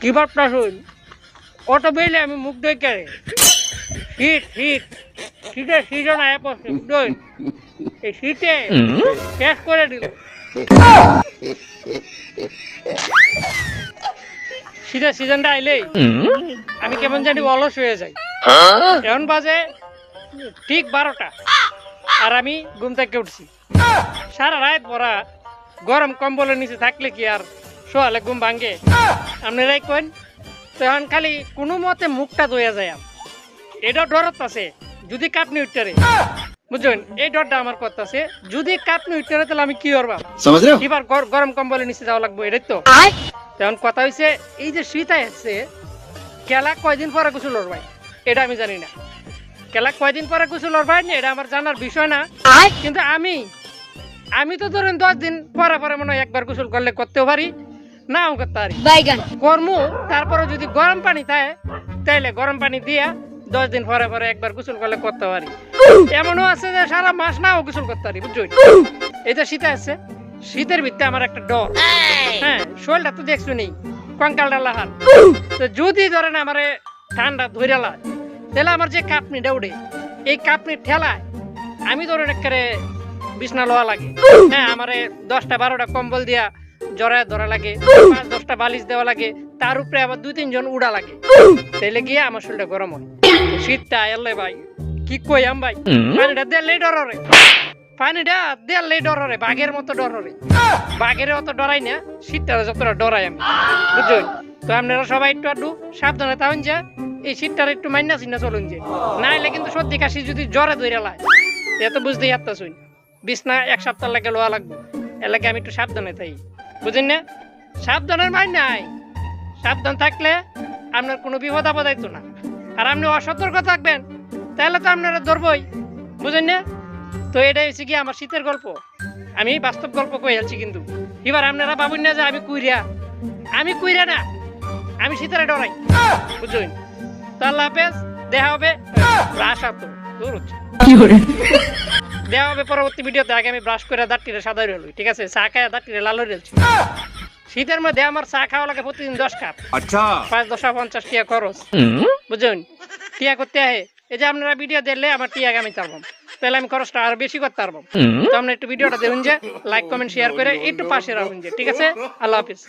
কি ভাবটা শুন? অটো বেলে আমি মুখ দই করে শীত শীত। শীতের সিজন আয় পড়ছে দই এই শীতে শেষ করে দিল। শীতের সিজনটা আইলেই আমি কেমন জানি অলস হয়ে যাই। এখন বাজে ঠিক বারোটা। আর আমি ঘুম থেকে উঠছি। সারা রাত পরা গরম কম্বলের নিচে থাকলে কি আর সোয়ালে ঘুম ভাঙ্গে আপনারাই কেন? তখন খালি কোনো মতে মুখটা ধোয়া যায় এটা ডরত আছে যদি কাপনি উঠতে বুঝলেন? এই ডরটা আমার কথা আছে যদি কাপনি উঠতে তাহলে আমি কি করবাম এবার গরম কম্বলের নিচে যাওয়া লাগবে এটাই তো। তখন কথা হয়েছে এই যে শীত আসছে খেলা কয়দিন পরে কিছু লড়বাই এটা আমি জানি না। খেলা কয়দিন পরে গোসল ভাই না এটা আমার জানার বিষয় না। কিন্তু আমি আমি তো ধরেন দশ দিন পরে পরে মনে হয় একবার গোসল করলে করতেও পারি নাও করতে পারি। কর্ম তারপরে যদি গরম পানি থাকে তাইলে গরম পানি দিয়া দশ দিন পরে পরে একবার গোসল করলে করতে পারি। এমনও আছে যে সারা মাস নাও গোসল করতে পারি বুঝছ? এই যে শীত আছে। শীতের ভিত্তে আমার একটা ডর। হ্যাঁ শরীরটা তো দেখছ নেই কঙ্কালটা লাহার তো যদি ধরেন আমারে ঠান্ডা ধরে লায় তাহলে আমার যে কাপনিটা উঠে এই কাপনির ঠেলায় আমি ধরেন একেবারে বিছনা লওয়া লাগে। হ্যাঁ আমারে দশটা বারোটা কম্বল দিয়া জড়ায় ধরা লাগে পাঁচ দশটা বালিশ দেওয়া লাগে তার উপরে আবার দুই তিনজন উড়া লাগে। তাইলে গিয়ে আমার শরীরটা গরম হয়। শীতটা এলে ভাই কি কই আম ভাই? পানিটা দেড়লেই ডর রে পানিটা ডর রে বাঘের মতো ডর রে বাঘের অত ডরাই না শীতটা যতটা ডরাই আমি। বুঝছেন তো আপনারা সবাই একটু আড্ডু সাবধানে তাহন যে। এই শীতটার একটু মাইনা চিন্না চলুন যে। না হলে কিন্তু সর্দি কাশি যদি জ্বরে ধরে লাই এত বুঝতেই হাতটা শুন বিছনা এক সপ্তাহ লাগে লোয়া লাগবে। লাগে আমি একটু সাবধানে থাকি বুঝেন না? সাবধানের মাইন নাই। সাবধান থাকলে আপনার কোনো বিপদ আপদ আইতো না। আর আপনি অসতর্ক থাকবেন, তাহলে তো আপনারা ধরবই। বুঝেন না? তো এটাই হচ্ছে কি আমার শীতের গল্প। আমি বাস্তব গল্প কই আলছি কিন্তু। এবার আপনারা ভাবুন না যে আমি কুইরা আমি কুইরা না, আমি শীতের ডরাই। বুঝুন তো আল্লাহ হাফেজ দেখা হবে। আশা হবে পরবর্তী ভিডিওতে আগে আমি ব্রাশ করে দাঁতটিরে সাদা হলুই ঠিক আছে? চা খায় দাঁতটিরে লাল হলছি শীতের মধ্যে আমার চা খাওয়া লাগে প্রতিদিন দশ কাপ। আচ্ছা। পাঁচ দশা পঞ্চাশ টিয়া খরচ। বুঝুন টিয়া করতে আহে। এই যে আপনারা ভিডিও দেখলে আমার টিয়া আমি চালবাম তাহলে আমি খরচটা আরও বেশি করতে পারব। তো আপনি একটু ভিডিওটা দেখুন যে লাইক কমেন্ট শেয়ার করে একটু পাশে রাখুন যে ঠিক আছে? আল্লাহ হাফিজ।